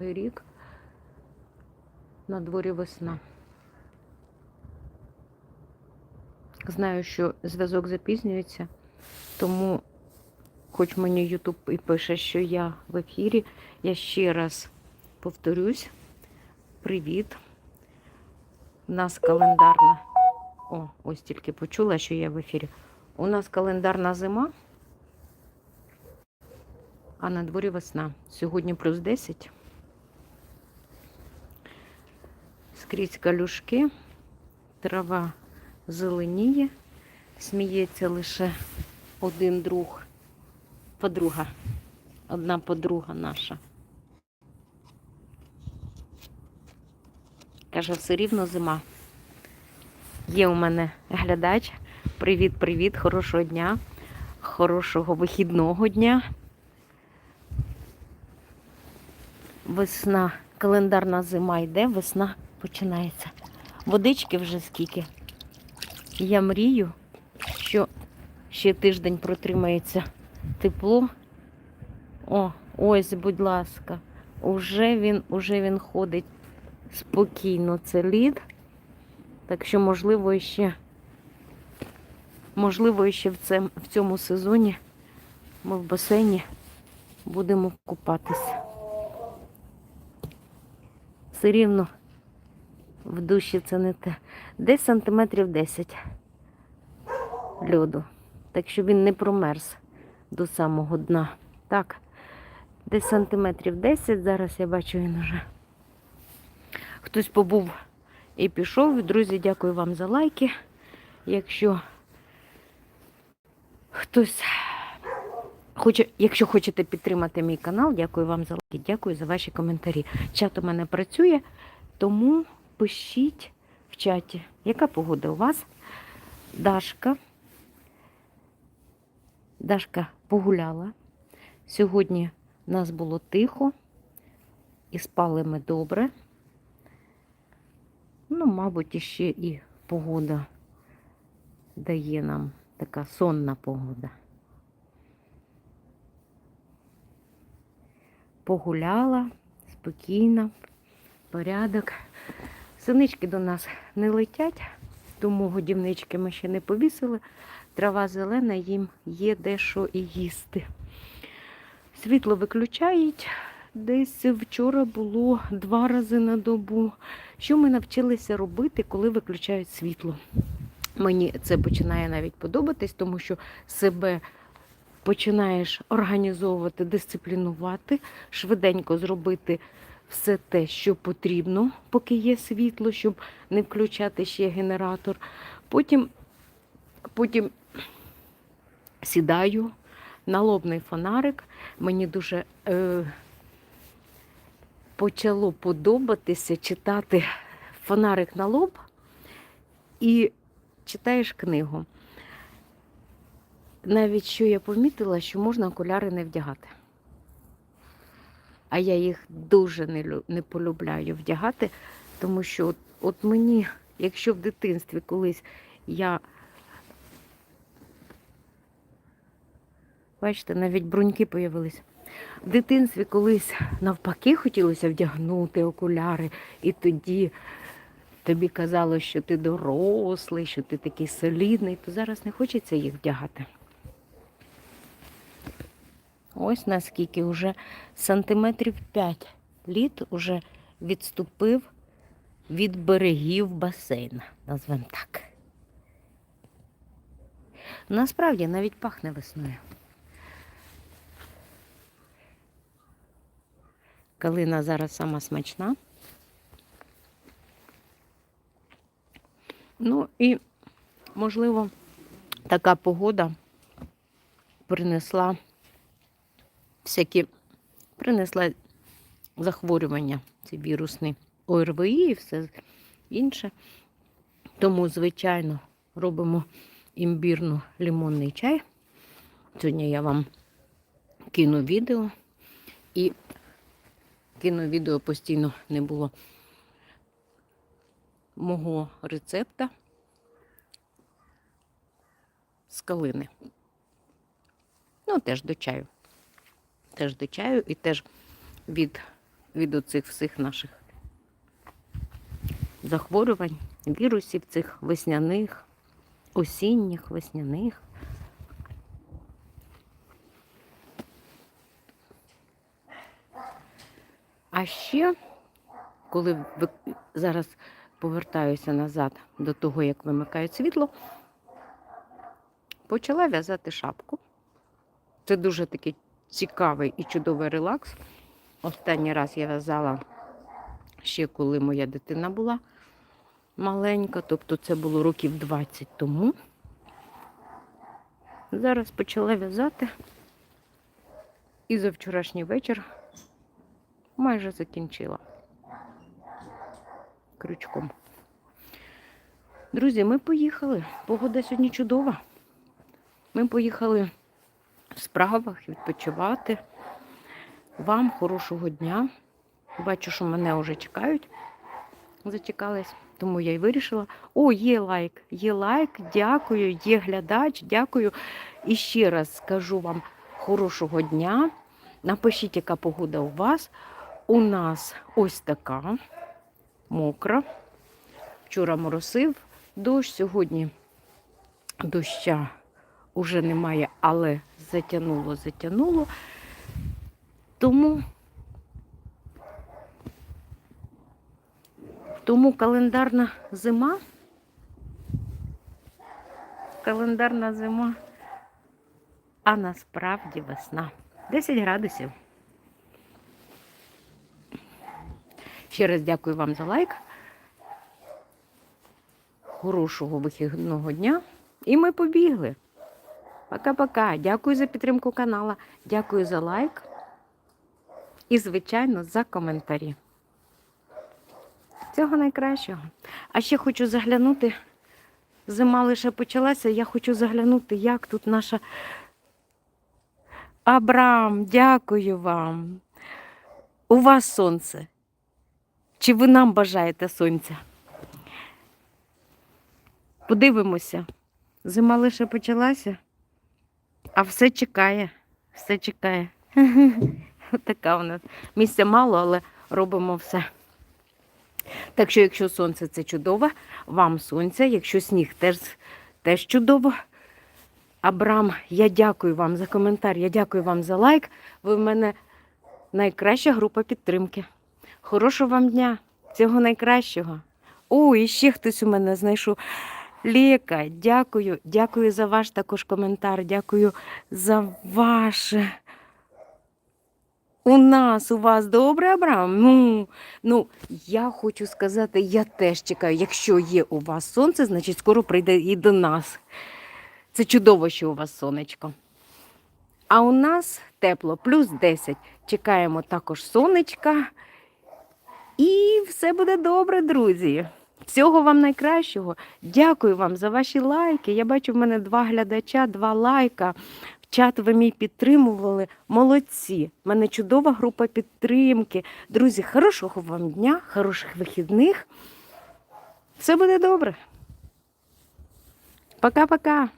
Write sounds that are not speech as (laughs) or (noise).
рік. На дворі весна. Знаю, що зв'язок запізнюється, тому, хоч мені Ютуб і пише, що я в ефірі, я ще раз повторюсь. Привіт. У нас календарна. О, ось тільки почула, що я в ефірі. У нас календарна зима, а на дворі весна. Сьогодні плюс 10. Скрізь калюшки, трава зеленіє, сміється лише один друг, подруга, одна подруга наша. Каже, все рівно зима. Є у мене глядач. Привіт-привіт, хорошого дня, хорошого вихідного дня. Весна, календарна зима йде, весна починається. Водички вже скільки. Я мрію, що ще тиждень протримається тепло. О, ось, будь ласка, уже він, уже він ходить спокійно. Це лід. Так що, можливо, ще, можливо, ще в, цем, в цьому сезоні ми в басейні будемо купатися. Все рівно в душі це не те. Десь сантиметрів 10 льоду. Так що він не промерз до самого дна. Так, десь сантиметрів 10. Зараз я бачу, він уже. Хтось побув і пішов. Друзі, дякую вам за лайки. Якщо хтось хоче, якщо хочете підтримати мій канал, дякую вам за лайки, дякую за ваші коментарі. Чат у мене працює, тому пишіть в чаті, яка погода у вас. Дашка. Дашка погуляла. Сьогодні в нас було тихо і спали ми добре. Ну, мабуть, іще і погода дає нам така сонна погода. Погуляла, спокійно, порядок. Синички до нас не летять, тому годівнички ми ще не повісили. Трава зелена, їм є де що і їсти. Світло виключають. Десь вчора було два рази на добу. Що ми навчилися робити, коли виключають світло? Мені це починає навіть подобатись, тому що себе починаєш організовувати, дисциплінувати, швиденько зробити все те, що потрібно, поки є світло, щоб не включати ще генератор. Потім, потім сідаю, налобний фонарик. Мені дуже е, почало подобатися читати фонарик на лоб і читаєш книгу. Навіть що я помітила, що можна окуляри не вдягати. А я їх дуже не, лю- не полюбляю вдягати, тому що от, от мені, якщо в дитинстві колись я. Бачите, навіть бруньки появились. В дитинстві колись навпаки хотілося вдягнути окуляри, і тоді тобі казало, що ти дорослий, що ти такий солідний, то зараз не хочеться їх вдягати. Ось наскільки вже сантиметрів 5 літ уже відступив від берегів басейна, назвемо так. Насправді навіть пахне весною. Калина зараз сама смачна. Ну і, можливо, така погода принесла всякі принесла захворювання, ці вірусні ОРВІ і все інше. Тому, звичайно, робимо імбірно-лимонний чай. Сьогодні я вам кину відео і кину відео постійно не було мого рецепта з калини. Ну, теж до чаю. Теж до чаю і теж від від оцих всіх наших захворювань, вірусів цих весняних, осінніх, весняних. А ще, коли зараз повертаюся назад до того, як вимикають світло, почала в'язати шапку. Це дуже такий цікавий і чудовий релакс. Останній раз я в'язала ще коли моя дитина була маленька, тобто це було років 20 тому. Зараз почала в'язати. І за вчорашній вечір майже закінчила крючком. Друзі, ми поїхали. Погода сьогодні чудова. Ми поїхали справах відпочивати. Вам хорошого дня. Бачу, що мене вже чекають. Зачекались, тому я й вирішила. О, є лайк, є лайк, дякую, є глядач, дякую. І ще раз скажу вам хорошого дня. Напишіть, яка погода у вас. У нас ось така мокра. Вчора моросив дощ, сьогодні доща уже немає, але затягнуло, затягнуло. Тому, тому календарна зима. Календарна зима, а насправді весна. 10 градусів. Ще раз дякую вам за лайк. Хорошого вихідного дня. І ми побігли. Пока-пока. Дякую за підтримку канала. Дякую за лайк. І, звичайно, за коментарі. Всього найкращого. А ще хочу заглянути. Зима лише почалася. Я хочу заглянути, як тут наша. Абрам, дякую вам. У вас сонце. Чи ви нам бажаєте сонця? Подивимося. Зима лише почалася, а все чекає, все чекає. (laughs) Така у нас. Місця мало, але робимо все. Так що, якщо сонце це чудово, вам сонця, якщо сніг теж, теж чудово. Абрам, я дякую вам за коментар, я дякую вам за лайк. Ви в мене найкраща група підтримки. Хорошого вам дня, всього найкращого. О, і ще хтось у мене знайшов. Лєка, дякую, дякую за ваш також коментар, дякую за ваше. У нас, у вас добре, Абрам? Ну, ну, я хочу сказати, я теж чекаю. Якщо є у вас сонце, значить скоро прийде і до нас. Це чудово, що у вас сонечко. А у нас тепло, плюс 10. Чекаємо також сонечка. І все буде добре, друзі. Всього вам найкращого. Дякую вам за ваші лайки. Я бачу, в мене два глядача, два лайка. Чат ви мій підтримували. Молодці. У мене чудова група підтримки. Друзі, хорошого вам дня, хороших вихідних. Все буде добре. Пока-пока.